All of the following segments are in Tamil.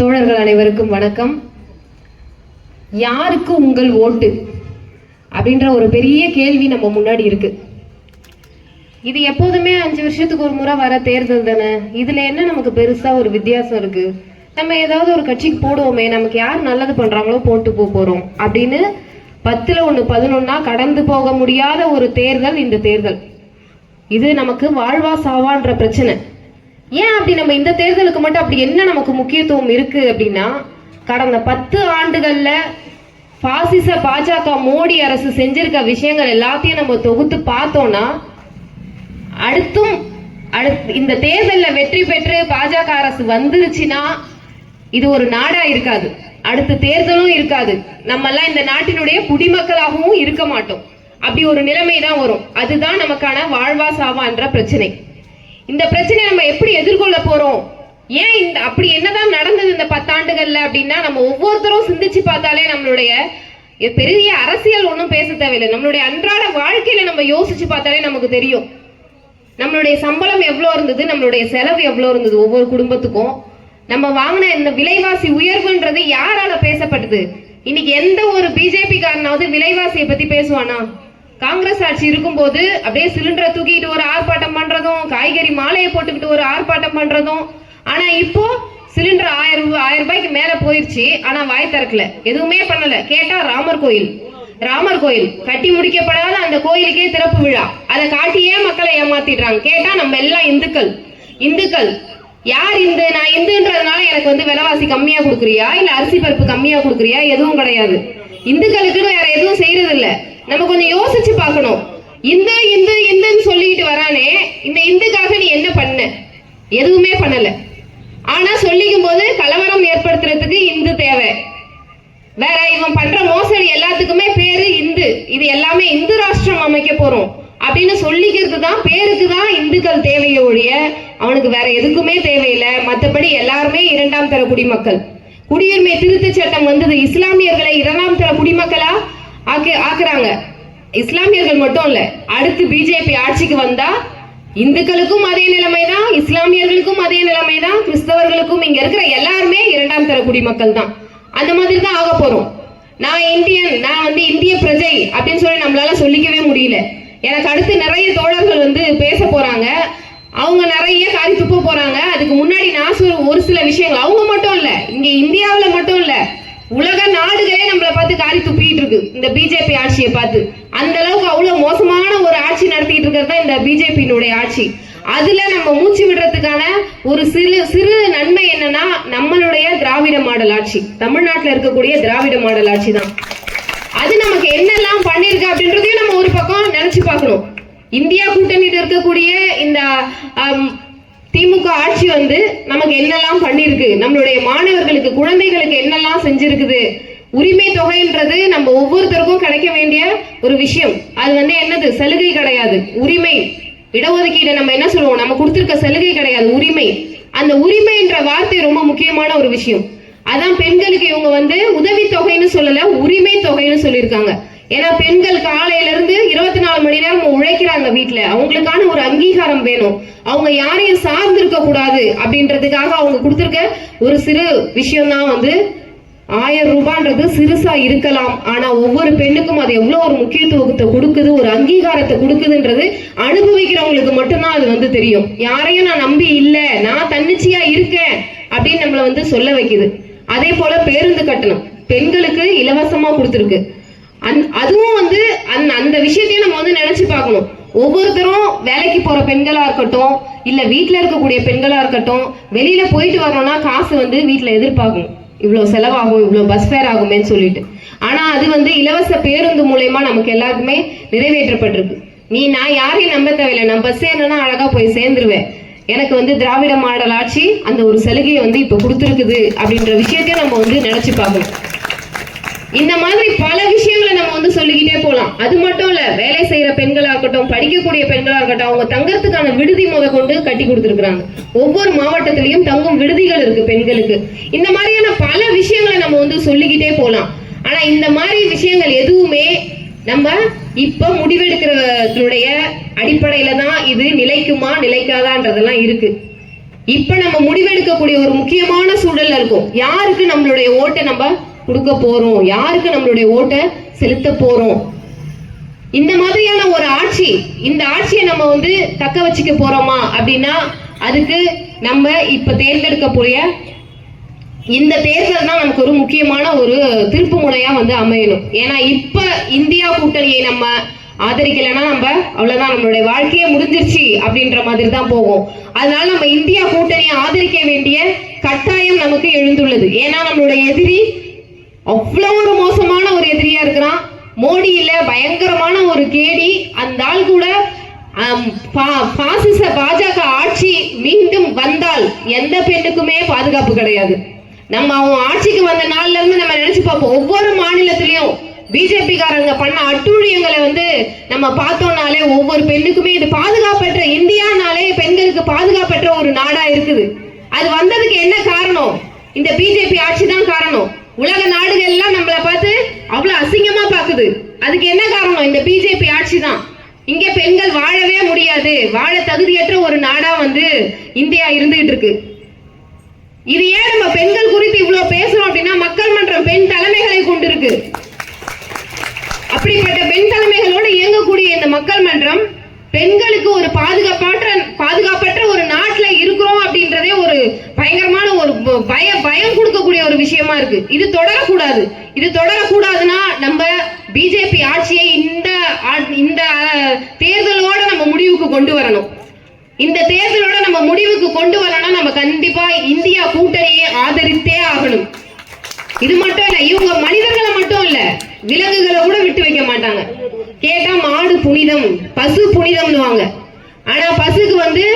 தோழர்கள் அனைவருக்கும் வணக்கம். யாருக்கு உங்கள் ஓட்டு? அப்படின்ற ஒரு பெரிய கேள்வி நம்ம முன்னாடி இருக்கு. இது எப்போதுமே அஞ்சு வருஷத்துக்கு ஒரு முறை வர தேர்தல் தானே? இதுல என்ன நமக்கு பெருசா ஒரு வித்தியாசம் இருக்கு? நம்ம ஏதாவது ஒரு கட்சிக்கு போடுவோமே நமக்கு யார் நல்லது பண்றாங்களோ போட்டு போக போறோம் அப்படின்னு பத்துல ஒண்ணு பதினொன்னா கடந்து போக முடியாத ஒரு தேர்தல் இந்த தேர்தல். இது நமக்கு வாழ்வா சாவான்ற பிரச்சனை. ஏன் அப்படி நம்ம இந்த தேர்தலுக்கு மட்டும் அப்படி என்ன நமக்கு முக்கியத்துவம் இருக்கு அப்படின்னா கடந்த பத்து ஆண்டுகள்ல பாசிச பாஜக மோடி அரசு செஞ்சிருக்க விஷயங்கள் எல்லாத்தையும் நம்ம தொகுத்து பார்த்தோம்னா அடுத்தும் அடுத்து இந்த தேர்தலில் வெற்றி பெற்று பாஜக அரசு வந்துருச்சுன்னா இது ஒரு நாடா இருக்காது. அடுத்த தேர்தலும் இருக்காது. நம்ம எல்லாம் இந்த நாட்டினுடைய குடிமக்களாகவும் இருக்க மாட்டோம். அப்படி ஒரு நிலைமை தான் வரும். அதுதான் நமக்கான வாழ்வா சாவான்ற பிரச்சனை. இந்த பிரச்சனையை நம்ம எப்படி எதிர்கொள்ள போறோம்? ஏன் இந்த அப்படி என்னதான் நடந்தது இந்த பத்தாண்டுகள்ல அப்படின்னா நம்ம ஒவ்வொருத்தரும் சிந்திச்சு பார்த்தாலே நம்மளுடைய பெரிய அரசியல் ஒன்றும் பேச தேவையில்லை. நம்மளுடைய அன்றாட வாழ்க்கையில நம்ம யோசிச்சு பார்த்தாலே நமக்கு தெரியும். நம்மளுடைய சம்பளம் எவ்வளோ இருந்தது நம்மளுடைய செலவு எவ்வளோ இருந்தது ஒவ்வொரு குடும்பத்துக்கும். நம்ம வாங்கின இந்த விலைவாசி உயர்வுன்றது யாரால பேசப்பட்டது? இன்னைக்கு எந்த ஒரு பிஜேபி காரனாவது விலைவாசியை பத்தி பேசுவானா? காங்கிரஸ் ஆட்சி இருக்கும்போது அப்படியே சிலிண்டரை தூக்கிட்டு ஒரு ஆர்ப்பாட்டம் பண்றதும் காய்கறி மாலையை போட்டுக்கிட்டு ஒரு ஆர்ப்பாட்டம் பண்றதும். ஆனா இப்போ சிலிண்டர் ஆயிரம் ரூபாய் ஆயிரம் ரூபாய்க்கு மேல போயிருச்சு. ஆனா வாய் திறக்கல. எதுவுமே பண்ணல. கேட்டா ராமர் கோயில். ராமர் கோயில். கட்டி முடிக்கப்படாத அந்த கோயிலுக்கே திறப்பு விழா. அதை காட்டியே மக்களை ஏமாத்திடுறாங்க. கேட்டா நம்ம எல்லாம் இந்துக்கள். இந்துக்கள். யார் இந்து? நான் இந்துன்றதுனால எனக்கு வந்து விலைவாசி கம்மியா கொடுக்குறியா? இல்ல அரிசி பருப்பு கம்மியா கொடுக்குறியா? எதுவும் கிடையாது. இந்துக்களுக்குன்னு வேற எதுவும் செய்யறது இல்லை நம்ம கொஞ்சம் யோசிச்சு பார்க்கணும். இந்த இந்து இந்துன்னு சொல்லிட்டு வரானே இந்த இந்துக்காக நீ என்ன பண்ண? எதுவுமே பண்ணல. ஆனா சொல்லிக்கும் போது கலவரம் ஏற்படுத்துறதுக்கு இந்து தேவை. வேற இவன் பண்ற மோசடி எல்லாத்துக்குமே பேரு இந்து. இது எல்லாமே இந்து ராஷ்டிரம் அமைக்க போறோம். அப்படின்னு சொல்லிக்கிறது தான் பேருக்கு தான் இந்துக்கள் தேவையை ஒழிய அவனுக்கு வேற எதுக்குமே தேவையில்லை. மற்றபடி எல்லாருமே இரண்டாம் தர குடிமக்கள். குடியுரிமை திருத்த சட்டம் வந்தது இஸ்லாமியர்களை இரண்டாம் தர குடிமக்களா? ஆக்கு ஆக்குறாங்க. இஸ்லாமியர்கள் மட்டும் இல்ல அடுத்து பிஜேபி ஆட்சிக்கு வந்தா இந்துக்களுக்கும் அதே நிலைமை தான் இஸ்லாமியர்களுக்கும் அதே நிலைமை தான் கிறிஸ்தவர்களுக்கும் இங்க இருக்கிற எல்லாருமே இரண்டாம் தர குடிமக்கள் தான். அந்த மாதிரி தான் ஆக போறோம். நான் இந்தியன் நான் வந்து இந்திய பிரஜை அப்படின்னு சொல்லி நம்மளால சொல்லிக்கவே முடியல. எனக்கு அடுத்து நிறைய தோழர்கள் வந்து பேச போறாங்க. அவங்க நிறைய காரி துப்ப போறாங்க. அதுக்கு முன்னாடி நான் ஒரு சில விஷயங்கள் அவங்க மட்டும் இல்ல இங்க இந்தியாவில் மட்டும் இல்லை பார்த்து காரி துப்பிட்டு இருக்கு. இந்த பிஜேபி ஆட்சியை பார்த்து. அந்த அளவுக்கு அவ்வளவு மோசமான ஒரு ஆட்சி நடத்திட்டு இருக்கிறது தான் இந்த பிஜேபியினுடைய ஆட்சி. அதுல நம்ம மூச்சு விடுறதுக்கான ஒரு சிறு சிறு நன்மை என்னன்னா நம்மளுடைய திராவிட மாடல் ஆட்சி. தமிழ்நாட்டுல இருக்கக்கூடிய திராவிட மாடல் ஆட்சி தான். அது நமக்கு என்னெல்லாம் பண்ணிருக்கு அப்படின்றதையும் நம்ம ஒரு பக்கம் நினைச்சு பார்க்கணும். இந்தியா கூட்டணியில் இருக்கக்கூடிய இந்த திமுக ஆட்சி வந்து நமக்கு என்னெல்லாம் பண்ணிருக்கு? நம்மளுடைய மாணவர்களுக்கு குழந்தைகளுக்கு என்னெல்லாம் செஞ்சிருக்குது? உரிமை தொகைன்றது நம்ம ஒவ்வொருத்தருக்கும் கிடைக்க வேண்டிய ஒரு விஷயம். அது வந்து என்னது? சலுகை கிடையாது. உரிமை. இடஒதுக்கீடு நம்ம என்ன சொல்லுவோம்? நம்ம கொடுத்துருக்க சலுகை கிடையாது. உரிமை. அந்த உரிமைன்ற வார்த்தை ரொம்ப முக்கியமான ஒரு விஷயம். அதான் பெண்களுக்கு இவங்க வந்து உதவி தொகைன்னு சொல்லல உரிமை தொகைன்னு சொல்லியிருக்காங்க. ஏன்னா பெண்கள் காலையில இருந்து இருபத்தி நாலு மணி நேரம் உழைக்கிறாங்க வீட்டுல அவங்களுக்கான ஒரு அங்கீகாரம் வேணும். அவங்க யாரையும் சார்ந்து இருக்க கூடாது அப்படின்றதுக்காக அவங்க கொடுத்துருக்க ஒரு சிறு விஷயம் தான் வந்து ஆயிரம் ரூபான்றது சிறுசா இருக்கலாம். ஆனா ஒவ்வொரு பெண்ணுக்கும் அது எவ்வளவு ஒரு முக்கியத்துவத்தை கொடுக்குது ஒரு அங்கீகாரத்தை கொடுக்குதுன்றது அனுபவிக்கிறவங்களுக்கு மட்டும்தான் அது வந்து தெரியும். யாரையும் நான் நம்பி இல்ல நான் தன்னிச்சையா இருக்கேன் அப்படின்னு நம்மள வந்து சொல்ல வைக்குது. அதே போல பேருந்து கட்டணம். பெண்களுக்கு இலவசமா கொடுத்துருக்கு. அந் அதுவும் வந்து அந் அந்த விஷயத்தையும் நம்ம வந்து நினைச்சு பார்க்கணும். ஒவ்வொருத்தரும் வேலைக்கு போற பெண்களா இருக்கட்டும் இல்ல வீட்டுல இருக்கக்கூடிய பெண்களா இருக்கட்டும் வெளியில போயிட்டு வரணும்னா காசு வந்து வீட்டுல எதிர்பார்க்கணும். இவ்வளோ செலவாகும் இவ்வளோ பஸ் ஃபேர் ஆகுமேன்னு சொல்லிட்டு. ஆனா அது வந்து இலவச பேருந்து மூலயமா நமக்கு எல்லாருக்குமே நிறைவேற்றப்பட்டிருக்கு. நீ நான் யாரையும் நம்ப தேவையில்லை. நான் பஸ் ஏறினா அழகா போய் சேர்ந்துருவேன். எனக்கு வந்து திராவிட மாடல் ஆட்சி அந்த ஒரு சலுகையை வந்து இப்போ கொடுத்துருக்குது அப்படின்ற விஷயத்தையும் நம்ம வந்து நினைச்சு பார்க்கணும். இந்த மாதிரி பல விஷயங்களை நம்ம வந்து அது மட்டும் இல்ல வேலை செய்யற பெண்களா இருக்கட்டும் படிக்கக்கூடிய பெண்களா இருக்கட்டும் அவங்க தங்கறதுக்கான விடுதி முத கொண்டு கட்டி கொடுத்துருக்காங்க ஒவ்வொரு மாவட்டத்திலையும் தங்கும் விடுதிகள் இருக்கு பெண்களுக்கு. இந்த மாதிரியான பல விஷயங்களை நம்ம வந்து சொல்லிக்கிட்டே போலாம். ஆனா இந்த மாதிரி விஷயங்கள் எதுவுமே நம்ம இப்ப முடிவெடுக்கிறதுடைய அடிப்படையில தான் இது நிலைக்குமா நிலைக்காதான்றதெல்லாம் இருக்கு. இப்ப நம்ம முடிவெடுக்கக்கூடிய ஒரு முக்கியமான சூழல்ல இருக்கும். யாருக்கு நம்மளுடைய ஓட்டை நம்ம கொடுக்க போறோம்? யாருக்கு நம்மளுடைய ஓட்டை செலுத்த போறோம்? இந்த மாதிரியான ஒரு ஆட்சி இந்த ஆட்சியை நம்ம வந்து தக்க வச்சுக்க போறோமா அப்படின்னா அதுக்கு நம்ம இப்ப தேர்ந்தெடுக்கக்கூடிய இந்த தேர்தல் தான் நமக்கு ஒரு முக்கியமான ஒரு திருப்பு முனையா வந்து அமையணும். ஏன்னா இப்ப இந்தியா கூட்டணியை நம்ம ஆதரிக்கலைன்னா நம்ம அவ்வளவுதான் நம்மளுடைய வாழ்க்கையே முடிஞ்சிருச்சு அப்படின்ற மாதிரி தான் போகும். அதனால நம்ம இந்தியா கூட்டணியை ஆதரிக்க வேண்டிய கட்டாயம் நமக்கு எழுந்துள்ளது. ஏன்னா நம்மளுடைய எதிரி அவ்வளோ ஒரு மோசமான ஒரு எதிரியா இருக்கிறான். மோடியில பயங்கரமான ஒரு கேடி அந்த ஆள் கூட பா- பாசிச பாஜக ஆட்சி மீண்டும் வந்தால் எந்த பெண்ணுக்குமே பாதுகாப்பு கிடையாது. நம்ம அவன் ஆட்சிக்கு வந்த நாள்ல இருந்து நம்ம நினைச்சு பார்ப்போம். ஒவ்வொரு மாநிலத்திலையும் பிஜேபி காரங்க பண்ண அட்டூழியங்களை வந்து நம்ம பார்த்தோம்னாலே ஒவ்வொரு பெண்ணுக்குமே இது பாதுகாப்பற்ற இந்தியானாலே பெண்களுக்கு பாதுகாப்பற்ற ஒரு நாடா இருக்குது. அது வந்ததுக்கு என்ன காரணம்? இந்த பிஜேபி ஆட்சி தான் காரணம். உலக நாடுகள் எல்லாம் நம்மளை பார்த்து அவ்வளோ அசிங்கமா பாக்குது அதுக்கு என்ன காரணம்? இந்த பிஜேபி ஆட்சி தான் இங்கே பெண்கள் வாழவே முடியாது. வாழ தகுதியற்ற ஒரு நாடா வந்து இந்தியா இருந்துகிட்டு இருக்கு. இது ஏன் நம்ம பெண்கள் குறித்து இவ்வளவு பேசுறோம் அப்படின்னா மக்கள் மன்றம் பெண் தலைமைகளை கொண்டிருக்கு. அப்படிப்பட்ட பெண் தலைமைகளோடு இயங்கக்கூடிய இந்த மக்கள் மன்றம் பெண்களுக்கு ஒரு பாதுகாப்பற்ற பாதுகாப்பற்ற ஒரு நாட்டில் இருக்கிறோம் அப்படின்றதே ஒரு பயம் பயம் கொடுக்கக்கூடிய ஒரு விஷயமா இருக்கு. இது தொடரக்கூடாது. இது தொடரக்கூடாதுன்னா நம்ம பிஜேபி ஆட்சியை இந்த இந்த தேர்தலோட நம்ம முடிவுக்கு கொண்டு வரணும். இந்த தேர்தலோட நம்ம முடிவுக்கு கொண்டு வரணும்னா நம்ம கண்டிப்பா இந்தியா கூட்டணியை ஆதரித்தே ஆகணும். இது மட்டும் இல்ல இவங்க மனிதர்களை மட்டும் இல்ல விலங்குகளை கூட விட்டு வைக்க மாட்டாங்க. கேட்டா மாடு புனிதம் பசு புனிதம்னுவாங்க. ஆனா பசுக்கு வந்து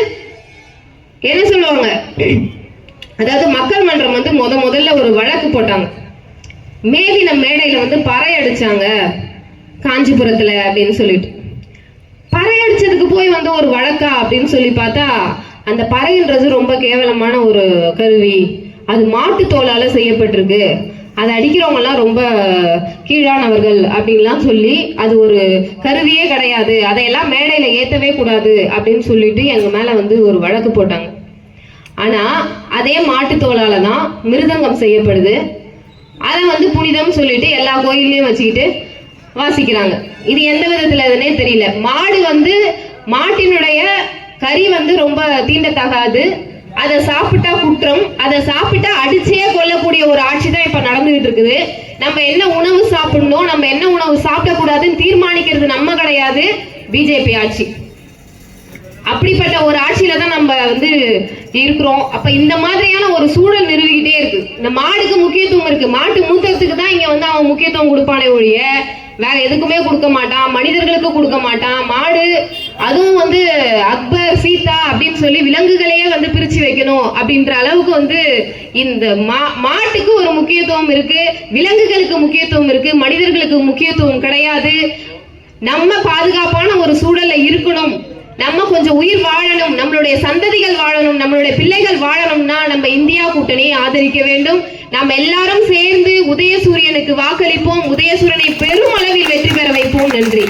என்ன சொல்லுவாங்க? அதாவது மக்கள் மன்றம் வந்து முத முதல்ல ஒரு வழக்கு போட்டாங்க. மேலின மேடையில வந்து பறை அடிச்சாங்க காஞ்சிபுரத்துல அப்படின்னு சொல்லிட்டு. பறை அடிச்சதுக்கு போய் வந்து ஒரு வழக்கா அப்படின்னு சொல்லி பார்த்தா அந்த பறைன்றது ரொம்ப கேவலமான ஒரு கருவி. அது மாட்டு தோலால செய்யப்பட்டிருக்கு. அதை அடிக்கிறவங்கெல்லாம் ரொம்ப கீழானவர்கள் அப்படின்லாம் சொல்லி அது ஒரு கருவியே கிடையாது. அதையெல்லாம் மேடையில ஏத்தவே கூடாது அப்படின்னு சொல்லிட்டு எங்க மேல வந்து ஒரு வழக்கு போட்டாங்க. ஆனா அதே மாட்டு தோலால தான் மிருதங்கம் செய்யப்படுது. அதை வந்து புனிதம் சொல்லிட்டு எல்லா கோயில்லையும் வச்சுக்கிட்டு வாசிக்கிறாங்க. இது எந்த விதத்துல இதுனே தெரியல. மாடு வந்து மாட்டினுடைய கறி வந்து ரொம்ப தீண்டத்தகாது. அதை சாப்பிட்டா குற்றம். அதை சாப்பிட்டா அடிச்சே கொல்லக்கூடிய ஒரு ஆட்சி தான் இப்ப நடந்துகிட்டு இருக்குது. நம்ம என்ன உணவு சாப்பிடணும் நம்ம என்ன உணவு சாப்பிடக்கூடாதுன்னு தீர்மானிக்கிறது நம்ம கிடையாது. பிஜேபி ஆட்சி. அப்படிப்பட்ட ஒரு ஆட்சியில தான் நம்ம வந்து இருக்கிறோம். அப்ப இந்த மாதிரியான ஒரு சூழல் நிறுவிக்கிட்டே இருக்கு. இந்த மாடுக்கு முக்கியத்துவம் இருக்கு. மாட்டு மூத்தத்துக்கு தான் இங்க வந்து அவன் முக்கியத்துவம் கொடுப்பானே ஒழிய வேற எதுக்குமே கொடுக்க மாட்டான். மனிதர்களுக்கு கொடுக்க மாட்டான். மாடு அதுவும் வந்து அக்பர் சீதா அப்படின்னு சொல்லி விலங்குகளையே வந்து பிரிச்சு வைக்கணும் அப்படின்ற அளவுக்கு வந்து இந்த மா மாட்டுக்கு ஒரு முக்கியத்துவம் இருக்கு. விலங்குகளுக்கு முக்கியத்துவம் இருக்கு. மனிதர்களுக்கு முக்கியத்துவம் கிடையாது. நம்ம பாதுகாப்பான ஒரு சூழல்ல இருக்கணும். நம்ம கொஞ்சம் உயிர் வாழணும் நம்மளுடைய சந்ததிகள் வாழணும் நம்மளுடைய பிள்ளைகள் வாழணும்னா நம்ம இந்தியா கூட்டணியை ஆதரிக்க வேண்டும். நாம் எல்லாரும் சேர்ந்து உதயசூரியனுக்கு வாக்களிப்போம். உதயசூரியனை பெரும் அளவில் வெற்றி பெற வைப்போம். நன்றி.